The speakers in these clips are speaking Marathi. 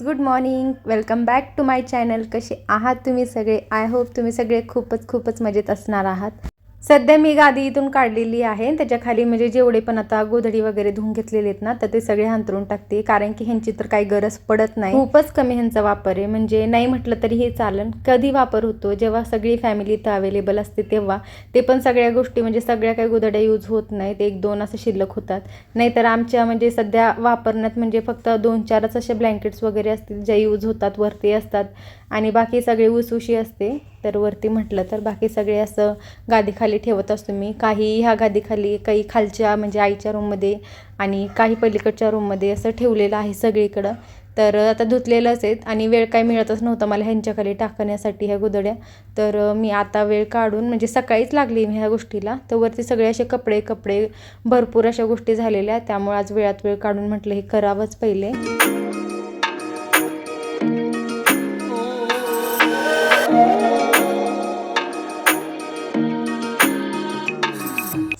Friends good morning welcome back to my channel कसे आहात तुम्ही सगळे? आय होप तुम्ही सगळे खूपच खूपच मजेत असणार आहात. सध्या मी गादी इथून काढलेली आहे त्याच्याखाली म्हणजे जेवढे पण आता गोधडी वगैरे धुवून घेतलेले आहेत ना तर ते सगळे अंतरून टाकते. कारण की ह्यांची तर काही गरज पडत नाही. खूपच कमी ह्यांचा वापर आहे. म्हणजे नाही म्हटलं तरी हे चालन. कधी वापर होतो जेव्हा सगळी फॅमिली इथं अवेलेबल असते तेव्हा. ते पण सगळ्या गोष्टी म्हणजे सगळ्या काही गोधड्या यूज होत नाहीत. एक दोन असं शिल्लक होतात. नाहीतर आमच्या म्हणजे सध्या वापरण्यात म्हणजे फक्त दोन चारच असे ब्लँकेट्स वगैरे असतील ज्या यूज होतात वरती असतात. आणि बाकी सगळे उसुशी असते. तर वरती म्हटलं तर बाकी सगळे असं गादीखाली ठेवत असतो मी. काही ह्या गादीखाली काही खालच्या म्हणजे आईच्या रूममध्ये आणि काही पलीकडच्या रूममध्ये असं ठेवलेलं आहे सगळीकडं. तर आता धुतलेलंच आहेत आणि वेळ काय मिळतच नव्हता मला ह्यांच्याखाली टाकण्यासाठी ह्या गोदड्या. तर मी आता वेळ काढून म्हणजे सकाळीच लागली मी ह्या गोष्टीला. तर वरती सगळे असे कपडे कपडे भरपूर अशा गोष्टी झालेल्या त्यामुळे आज वेळात वेळ काढून म्हटलं हे करावंच पहिले.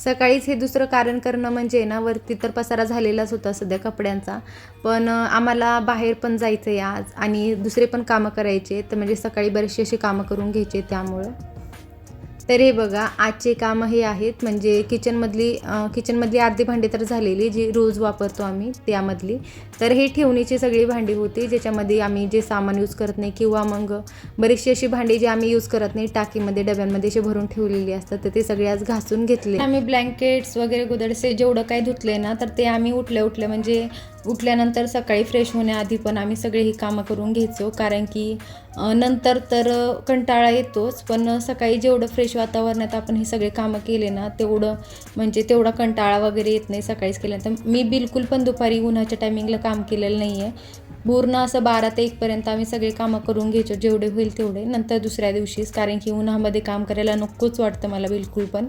सकाळीच हे दुसरं कारण करणं म्हणजे ना वरती तर पसारा झालेलाच होता सध्या कपड्यांचा. पण आम्हाला बाहेर पण जायचं आहे आज आणि दुसरे पण कामं करायचे तर म्हणजे सकाळी बरेचसे अशी कामं करून घ्यायचे त्यामुळं. तर हे बघा आजचे कामं हे आहेत. म्हणजे किचनमधली किचनमधली अर्धी भांडी तर झालेली जी रोज वापरतो आम्ही त्यामधली. तर हे ठेवणीची सगळी भांडी होती ज्याच्यामध्ये आम्ही जे सामान यूज करत नाही किंवा मग बरीचशी अशी भांडी जी आम्ही यूज करत नाही टाकीमध्ये डब्यांमध्ये असे भरून ठेवलेली असतात तर ते सगळे आज घासून घेतले. आम्ही ब्लँकेट्स वगैरे गोदडसे जेवढं काही धुतले ना तर ते आम्ही उठल्या उठल्या म्हणजे उठल्यानंतर सकाळी फ्रेश होण्याआधी पण आम्ही सगळे ही कामं करून घ्यायचो. कारण की नंतर तर कंटाळा येतोच. पण सकाळी जेवढं फ्रेश वातावरणात आपण हे सगळे कामं केले ना तेवढं म्हणजे तेवढा कंटाळा वगैरे येत नाही सकाळीच केल्यानंतर. मी बिलकुल पण दुपारी उन्हाच्या टायमिंगला काम केलेलं नाही आहे पूर्ण असं बारा ते एकपर्यंत आम्ही सगळे कामं करून घ्यायचो. जेवढे होईल तेवढे. नंतर दुसऱ्या दिवशीच. कारण की उन्हामध्ये काम करायला नकोच वाटतं मला बिलकुल पण.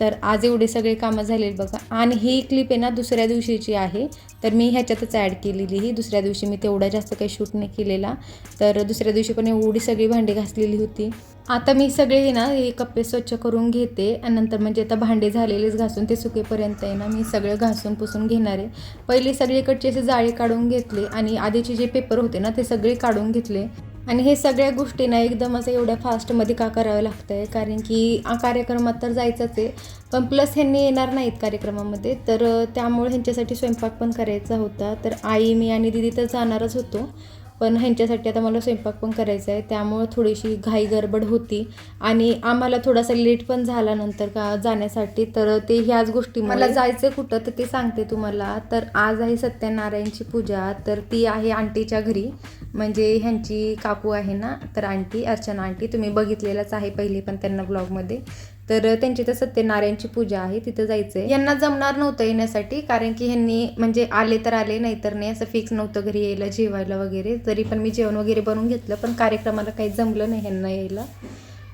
तर आज एवढे सगळे कामं झालेली बघा. आणि ही क्लिप आहे ना दुसऱ्या दिवशीची आहे. तर मी ह्याच्यातच ॲड केलेली ही. दुसऱ्या दिवशी मी तेवढा जास्त काही शूट नाही केलेला. तर दुसऱ्या दिवशी पण एवढी सगळी भांडी घासलेली होती. आता मी सगळे हे ना हे कप्पे स्वच्छ करून घेते. आणि नंतर म्हणजे आता भांडे झालेलेच घासून ते सुकेपर्यंत आहे ना मी सगळं घासून पुसून घेणार आहे. पहिले सगळीकडचे असे जाळे काढून घेतले आणि आधीचे जे पेपर होते ना ते सगळे काढून घेतले. आणि हे सगळ्या गोष्टींना एकदम असं एवढ्या फास्टमध्ये का करावं लागतं आहे कारण की कार्यक्रमात तर जायचंच आहे. पण प्लस ह्यांनी येणार नाहीत कार्यक्रमामध्ये. तर त्यामुळे ह्यांच्यासाठी स्वयंपाक पण करायचा होता. तर आई मी आणि दिदी तर जाणारच होतो. पण ह्यांच्यासाठी आता मला स्वयंपाक पण करायचा आहे. त्यामुळं थोडीशी घाई गडबड होती. आणि आम्हाला थोडासा लेट पण झाला नंतर का जाण्यासाठी. तर ते ह्याच गोष्टी मला जायचं कुठं तर ते सांगते तुम्हाला. तर आज आहे सत्यनारायणची पूजा. तर ती आहे आंटीच्या घरी. म्हणजे ह्यांची काकू आहे ना तर आंटी अर्चना आंटी तुम्ही बघितलेलंच आहे पहिले पण त्यांना ब्लॉगमध्ये तर त्यांची तर सत्यनारायणची पूजा आहे तिथं जायचं आहे यांना जमणार नव्हतं येण्यासाठी कारण की ह्यांनी म्हणजे आले तर आले नाहीतर नाही असं फिक्स नव्हतं घरी यायला जेवायला वगैरे. तरी पण मी जेवण वगैरे बनवून घेतलं पण कार्यक्रमाला काही जमलं नाही ह्यांना यायला.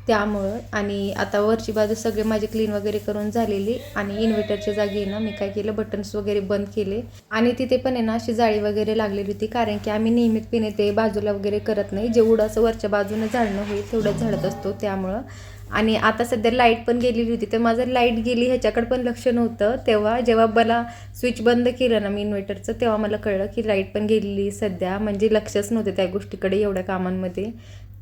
त्यामुळं आणि आता वरची बाजू सगळे माझे क्लीन वगैरे करून झालेली आणि इन्व्हर्टरच्या जागी ना मी काय केलं बटन्स वगैरे बंद केले. आणि तिथे पण आहे ना अशी जाळी वगैरे लागलेली होती कारण की आम्ही नियमितपणे ते बाजूला वगैरे करत नाही. जेवढं असं वरच्या बाजूनं झाडणं होईल तेवढंच झाडत असतो. त्यामुळं आणि आता सध्या लाइट पण गेलेली होती तर माझं लाइट गेली ह्याच्याकडे पण लक्ष नव्हतं. तेव्हा जेव्हा मला स्विच बंद केलं ना मी इन्व्हर्टरचं तेव्हा मला कळलं की लाइट पण गेलेली सध्या म्हणजे लक्षच नव्हते त्या गोष्टीकडे एवढ्या कामांमध्ये.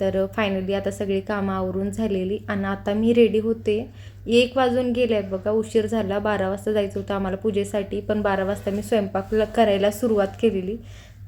तर फायनली आता सगळी कामं आवरून झालेली आणि आता मी रेडी होते. एक वाजून गेले आहेत बघा उशीर झाला बारा वाजता जायचं होतं आम्हाला पूजेसाठी पण बारा वाजता मी स्वयंपाक ल- करायला सुरुवात केलेली.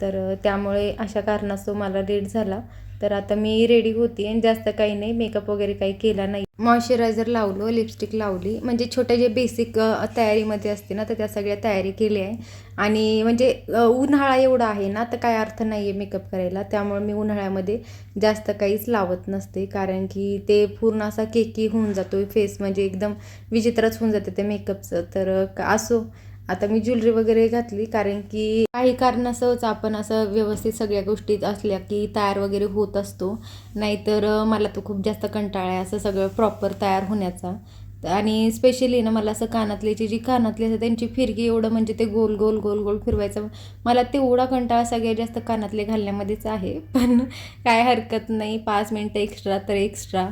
तर त्यामुळे अशा कारणास्तव मला लेट झाला. तर आता मी रेडी होती आणि जास्त काही नाही मेकअप वगैरे काही केला नाही. मॉइश्चरायझर लावलो लिपस्टिक लावली. म्हणजे छोट्या जे बेसिक तयारीमध्ये असते ना तर त्या सगळ्या तयारी केली आहे. आणि म्हणजे उन्हाळा एवढा आहे ना तर काय अर्थ नाही आहे मेकअप करायला. त्यामुळे मी उन्हाळ्यामध्ये जास्त काहीच लावत नसते. कारण की ते पूर्ण असा केकी होऊन जातो फेस म्हणजे एकदम विचित्रच होऊन जाते ते मेकअपचं. तर असो. आता मी ज्वेलरी वगैरे घातली कारण की काही कारणास्तवच आपण असं व्यवस्थित सगळ्या गोष्टी असल्या की तयार वगैरे होत असतो. नाहीतर मला तर खूप जास्त कंटाळा आहे असं सगळं प्रॉपर तयार होण्याचा. आणि स्पेशली ना मला असं कानातल्याची जी कानातली असते त्यांची फिरकी एवढं म्हणजे ते गोल गोल गोल गोल फिरवायचं. मला तेवढा कंटाळा सगळ्यात जास्त कानातले घालण्यामध्येच आहे. पण काय हरकत नाही पाच मिनटं एक्स्ट्रा तर एक्स्ट्रा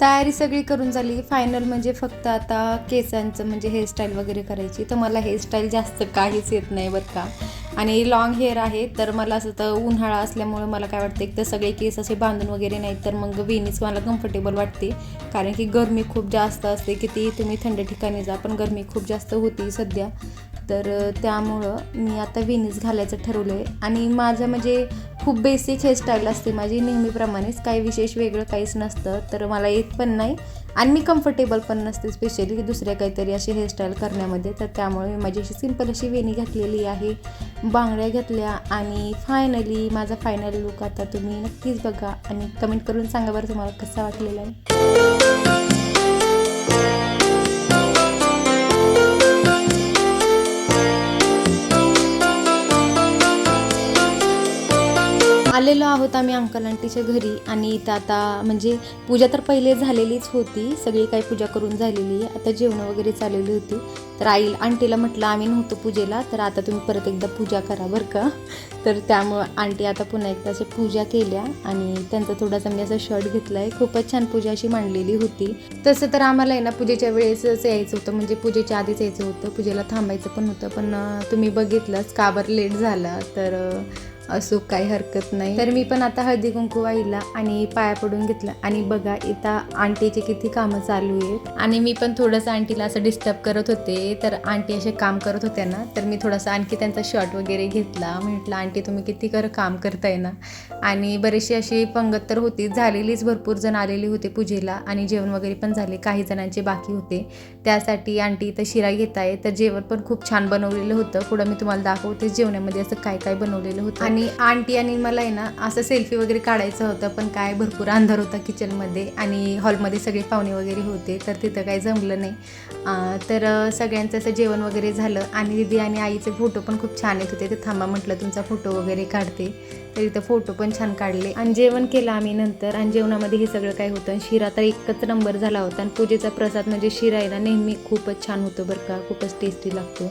तयारी सगळी करून झाली. फायनल म्हणजे फक्त आता केसांचं म्हणजे हेअरस्टाईल वगैरे करायची. तर मला हेअरस्टाईल जास्त काहीच येत नाही बरं का. आणि लॉंग हेअर आहे तर मला असं तर उन्हाळा असल्यामुळे मला काय वाटतं एक तर सगळे केस असे बांधून वगैरे नाही तर मग वेणीच मला कम्फर्टेबल वाटते. कारण की गरमी खूप जास्त असते किती तुम्ही थंड ठिकाणी जा पण गरमी खूप जास्त होती सध्या. तर त्यामुळं मी आता वेणीच घालायचं ठरवलं आहे आणि माझं म्हणजे खूप बेसिक हेअरस्टाईल असते माझी. नेहमीप्रमाणेच काही विशेष वेगळं काहीच नसतं. तर मला येत पण नाही. आणि मी कम्फर्टेबल पण नसते स्पेशली की दुसऱ्या काहीतरी अशी हेअरस्टाईल करण्यामध्ये. तर त्यामुळे मी माझी अशी सिंपल अशी वेणी घातलेली आहे. बांगड्या घेतल्या आणि फायनली माझा फायनल लुक आता तुम्ही नक्कीच बघा आणि कमेंट करून सांगा बरं तुम्हाला कसा वाटलेला आहे. आलेलो आहोत आम्ही अंकल आंटीच्या घरी आणि इथं आता म्हणजे पूजा तर पहिले झालेलीच होती सगळी काही पूजा करून झालेली आता जेवण वगैरे चाललेली होती. तर आई आंटीला म्हटलं आम्ही नव्हतो पूजेला तर आता तुम्ही परत एकदा पूजा करा बरं का. तर त्यामुळं आंटी आता पुन्हा एकदा अशी पूजा केल्या आणि त्यांचा थोडासा मी असा शर्ट घेतला आहे खूपच छान पूजा अशी मांडलेली होती. तसं तर आम्हाला आहे ना पूजेच्या वेळेसच यायचं होतं म्हणजे पूजेच्या आधीच यायचं होतं. पूजेला थांबायचं पण होतं पण तुम्ही बघितलंच का बरं लेट झाला. तर असो काही हरकत नाही. तर मी पण आता हळदी कुंकू वाहिला आणि पाया पडून घेतलं. आणि बघा इथं आंटीचे किती कामं चालू आहेत. आणि मी पण थोडंसं आंटीला असं डिस्टर्ब करत होते. तर आंटी असे काम करत होत्या ना तर मी थोडासा आणखी त्यांचा शॉर्ट वगैरे घेतला. म्हटलं आंटी तुम्ही किती कर काम करताय ना? आणि बरीचशी अशी पंगत तर होती. झालेलीच भरपूर जण आलेली होते पूजेला. आणि जेवण वगैरे पण झाले. काही जणांचे बाकी होते. त्यासाठी आंटी इथं शिरा घेत आहे. तर जेवण पण खूप छान बनवलेलं होतं. पुढं मी तुम्हाला दाखवते जेवणामध्ये असं काय काय बनवलेलं होतं. आणि आंटी आणि मला आहे ना असं सेल्फी वगैरे काढायचं होतं पण काय भरपूर अंधार होता किचनमध्ये आणि हॉलमध्ये सगळे पाहुणे वगैरे होते तर तिथं काही जमलं नाही. तर सगळ्यांचं असं जेवण वगैरे झालं आणि दिदी आणि आईचे फोटो पण खूप छान येत होते. तर थांबा म्हटलं तुमचा फोटो वगैरे काढते. तर इथं फोटो पण छान काढले. आणि जेवण केलं आम्ही नंतर आणि जेवणामध्ये हे सगळं काय होतं आणि शिरा तर एकच नंबर झाला होता आणि पूजेचा प्रसाद म्हणजे शिरा आहे ना नेहमी खूपच छान होतो बरं का खूपच टेस्टी लागतो.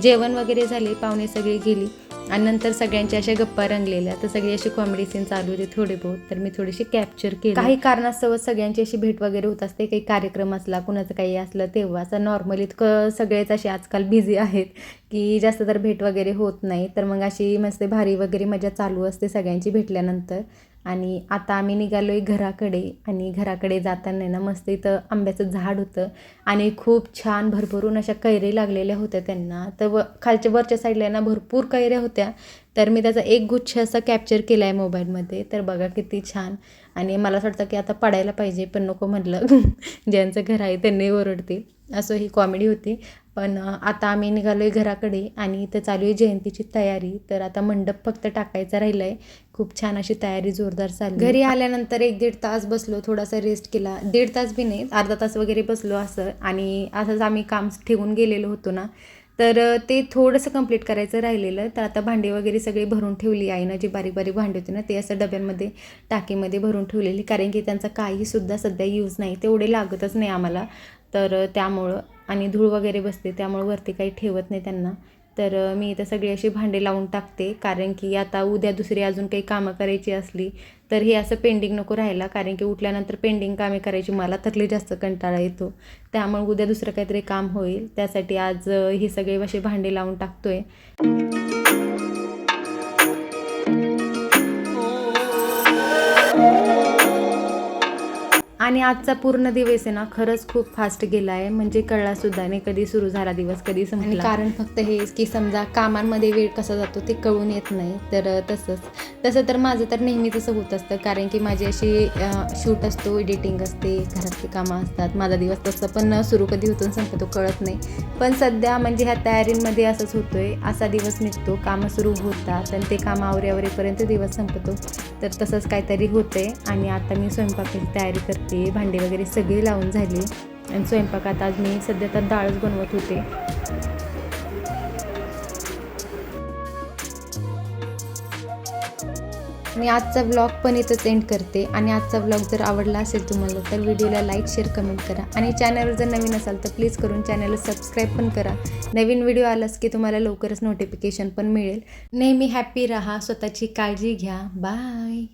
जेवण वगैरे झाले पाहुणे सगळे गेली. आणि नंतर सगळ्यांच्या अशा गप्पा रंगलेल्या. तर सगळी अशी कॉमेडी सीन चालू होते थोडे बहुत. तर मी थोडीशी कॅप्चर केली. काही कारणास्तव सगळ्यांची अशी भेट वगैरे होत असते. काही कार्यक्रम असला कुणाचं काही असलं तेव्हा असं नॉर्मली सगळेच असे आजकाल बिझी आहेत की जास्त तर भेट वगैरे होत नाही. तर मग अशी मस्त भारी वगैरे मजा चालू असते सगळ्यांची भेटल्यानंतर. आणि आता आम्ही निघालो आहे घराकडे आणि घराकडे जाताना ना मस्त इथं आंब्याचं झाड होतं आणि खूप छान भरभरून अशा कैरी लागलेल्या होत्या त्यांना. तर व खालच्या वरच्या साईडला ना भरपूर कैऱ्या होत्या. तर मी त्याचा एक गुच्छ असा कॅप्चर केला आहे मोबाईलमध्ये तर बघा किती छान. आणि मला असं वाटतं की आता पडायला पाहिजे पण नको म्हटलं ज्यांचं घर आहे त्यांनी ओरडतील. असं ही कॉमेडी होती. पण आता आम्ही निघालो आहे घराकडे आणि इथं चालू आहे जयंतीची तयारी. तर आता मंडप फक्त टाकायचा राहिला आहे खूप छान अशी तयारी जोरदार चालली. घरी आल्यानंतर एक दीड तास बसलो थोडासा रेस्ट केला. दीड तास बी नाही अर्धा तास वगैरे बसलो असं. आणि असंच आम्ही काम ठेवून गेलेलो होतो ना. तर ते थोडंसं कंप्लीट करायचं राहिलेलं. तर आता भांडी वगैरे सगळी भरून ठेवली. आईनं जी बारीक बारीक भांडी होती ना ते असं डब्यांमध्ये टाकीमध्ये भरून ठेवलेली. कारण की त्यांचा काहीसुद्धा सध्या यूज नाही. तेवढे लागतच नाही आम्हाला. तर त्यामुळं आणि धूळ वगैरे बसते त्यामुळं वरती काही ठेवत नाही त्यांना. तर मी इथं सगळी अशी भांडे लावून टाकते कारण की आता उद्या दुसरी अजून काही कामं करायची असली तर हे असं पेंडिंग नको राहायला कारण की उठल्यानंतर पेंडिंग कामे करायची मला तरली जास्त कंटाळा येतो. त्यामुळे उद्या दुसरं काहीतरी काम होईल त्यासाठी आज हे सगळे असे अशी भांडे लावून टाकतोय. आणि आजचा पूर्ण दिवस आहे ना खरंच खूप फास्ट गेला आहे. म्हणजे कळला सुद्धा नाही कधी सुरू झाला दिवस कधी संपला. कारण फक्त हेच की समजा कामांमध्ये वेळ कसा जातो ते कळून येत नाही. तर तसंच. तसं तर माझं तर नेहमी तसं होत असतं कारण की माझी अशी शूट असतो एडिटिंग असते घरातली कामं असतात माझा दिवस तसं पण सुरू कधी होतो संपतो कळत नाही. पण सध्या म्हणजे ह्या तयारींमध्ये असंच होतोय असा दिवस निघतो कामं सुरू होतात आणि ते कामं आवरेपर्यंत दिवस संपतो. तर तसंच काहीतरी होतंय आणि आता मी स्वयंपाकाची तयारी करते. भांडे वगैरे सगळे लावून झाले. आणि स्वयंपाकात आज मी सध्या तर डाळच बनवत होते. मी आजचा व्लॉग पण इथंच एंड करते. आणि आजचा व्लॉग जर आवडला असेल तुम्हाला तर व्हिडिओला लाईक शेअर कमेंट करा. आणि चॅनलवर जर नवीन असाल तर प्लीज करून चॅनलला सबस्क्राईब पण करा. नवीन व्हिडिओ आलाच की तुम्हाला लवकरच नोटिफिकेशन पण मिळेल. नेहमी हॅप्पी राहा स्वतःची काळजी घ्या. बाय